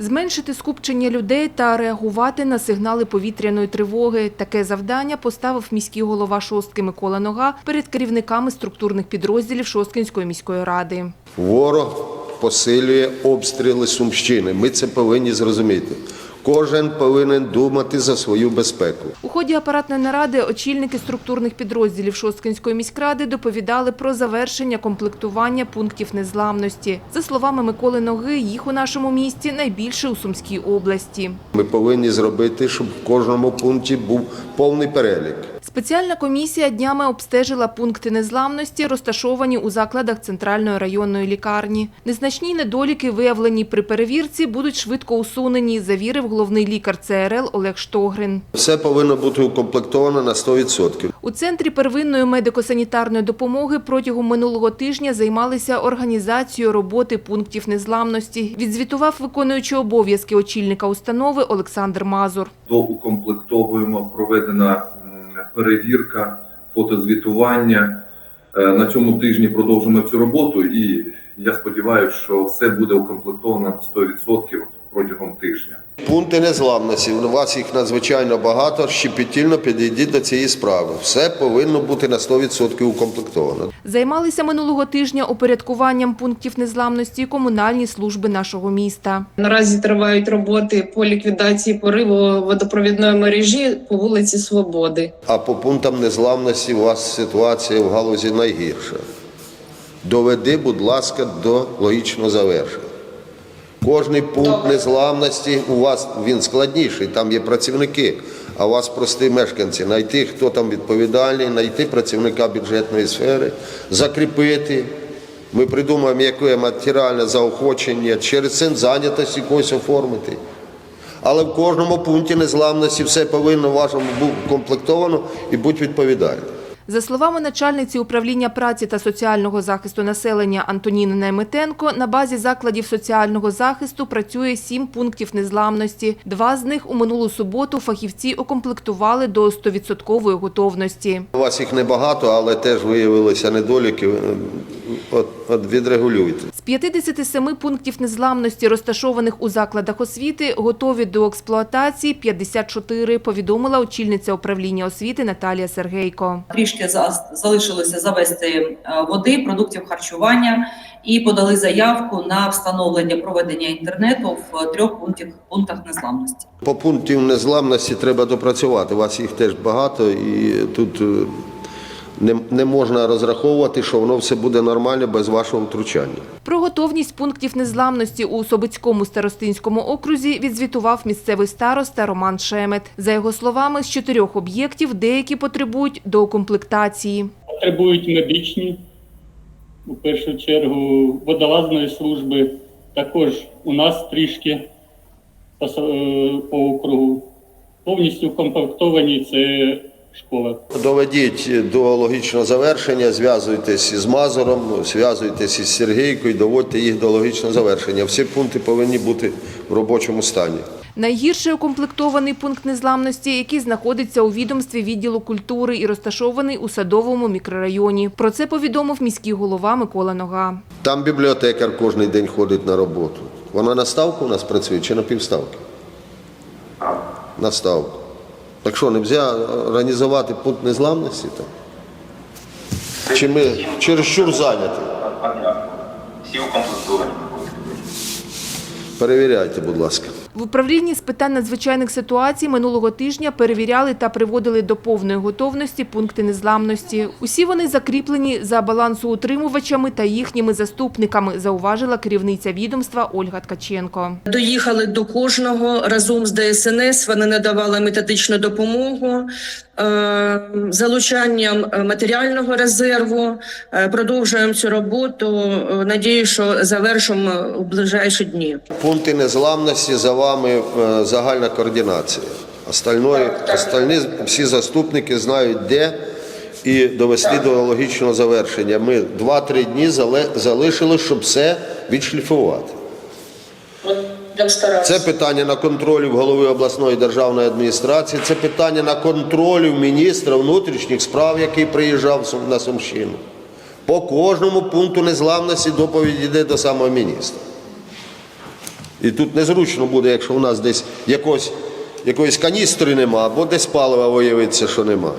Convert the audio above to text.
Зменшити скупчення людей та реагувати на сигнали повітряної тривоги. Таке завдання поставив міський голова Шостки Микола Нога перед керівниками структурних підрозділів Шосткинської міської ради. Ворог посилює обстріли Сумщини. Ми це повинні зрозуміти. Кожен повинен думати за свою безпеку. У ході апаратної наради очільники структурних підрозділів Шосткинської міськради доповідали про завершення комплектування пунктів незламності. За словами Миколи Ноги, їх у нашому місті найбільше у Сумській області. Ми повинні зробити, щоб в кожному пункті був повний перелік. Спеціальна комісія днями обстежила пункти незламності, розташовані у закладах центральної районної лікарні. Незначні недоліки, виявлені при перевірці, будуть швидко усунені, завірив головний лікар ЦРЛ Олег Штогрин. Все повинно бути укомплектовано на 100%. У центрі первинної медико-санітарної допомоги протягом минулого тижня займалися організацією роботи пунктів незламності. Відзвітував виконуючий обов'язки очільника установи Олександр Мазур. доукомплектовуємо, проведена м, перевірка, фотозвітування. Е, На цьому тижні продовжимо цю роботу, і я сподіваюся, що все буде укомплектовано на 100% протягом тижня. Пункти незламності. У вас їх надзвичайно багато. Щепетільно підійдіть до цієї справи. Все повинно бути на 100% укомплектовано. Займалися минулого тижня упорядкуванням пунктів незламності комунальні служби нашого міста. Наразі тривають роботи по ліквідації пориву водопровідної мережі по вулиці Свободи. А по пунктам незламності у вас ситуація в галузі найгірша. Доведи, будь ласка, до логічного завершення. Кожний пункт незламності у вас він складніший, там є працівники, а у вас прості мешканці. Найти, хто там відповідальний, знайти працівника бюджетної сфери, закріпити. Ми придумаємо, яке матеріальне заохочення, через центр зайнятості когось оформити. Але в кожному пункті незламності все повинно вашому бути комплектовано і бути відповідальним. За словами начальниці управління праці та соціального захисту населення Антоніни Найметенко, на базі закладів соціального захисту працює сім пунктів незламності. Два з них у минулу суботу фахівці укомплектували до 100% готовності. У вас їх небагато, але теж виявилися недоліки. От, от відрегулюйте. З 57 пунктів незламності, розташованих у закладах освіти, готові до експлуатації 54, повідомила очільниця управління освіти Наталія Сергейко. трішки за- залишилося завести е, води, продуктів харчування і подали заявку на встановлення проведення інтернету в трьох пунктах, пунктах незламності. По пунктів незламності треба допрацювати. У вас їх теж багато, і тут е, не, не можна розраховувати, що воно все буде нормально без вашого втручання. Про готовність пунктів незламності у Собицькому старостинському окрузі відзвітував місцевий староста Роман Шемет. За його словами, з чотирьох об'єктів деякі потребують доукомплектації. потребують медичні, у першу чергу водолазної служби. Також у нас трішки по, е, по округу. Повністю комплектовані це школа. Доведіть до логічного завершення, зв'язуйтесь з Мазуром, зв'язуйтесь із Сергійкою, доводьте їх до логічного завершення. Всі пункти повинні бути в робочому стані. Найгірше укомплектований пункт незламності, який знаходиться у відомстві відділу культури і розташований у садовому мікрорайоні. Про це повідомив міський голова Микола Нога. Там бібліотекар кожен день ходить на роботу. Вона на ставку у нас працює чи на півставки? На ставку. Так що, не можна організувати пункт незламності там? Чи ми чересчур зайняті? Всі укомплектовані. Перевіряйте, будь ласка. В управлінні з питань надзвичайних ситуацій минулого тижня перевіряли та приводили до повної готовності пункти незламності. Усі вони закріплені за балансоутримувачами та їхніми заступниками, зауважила керівниця відомства Ольга Ткаченко. Доїхали до кожного разом з ДСНС. Вони надавали методичну допомогу е, залучанням е, матеріального резерву. Е, Продовжуємо цю роботу. Надію, що завершимо у ближайші дні. Пункти незламності за вами е, загальна координація. Остальної, остальні всі заступники знають де і довести до логічного завершення. Ми 2-3 дні залишили, щоб все відшліфувати. Це питання на контролі в голови обласної державної адміністрації, це питання на контролі в міністра внутрішніх справ, який приїжджав на Сумщину. По кожному пункту незламності доповідь йде до самого міністра. І тут незручно буде, якщо у нас десь якось, якоїсь каністри нема, або десь палива виявиться, що нема.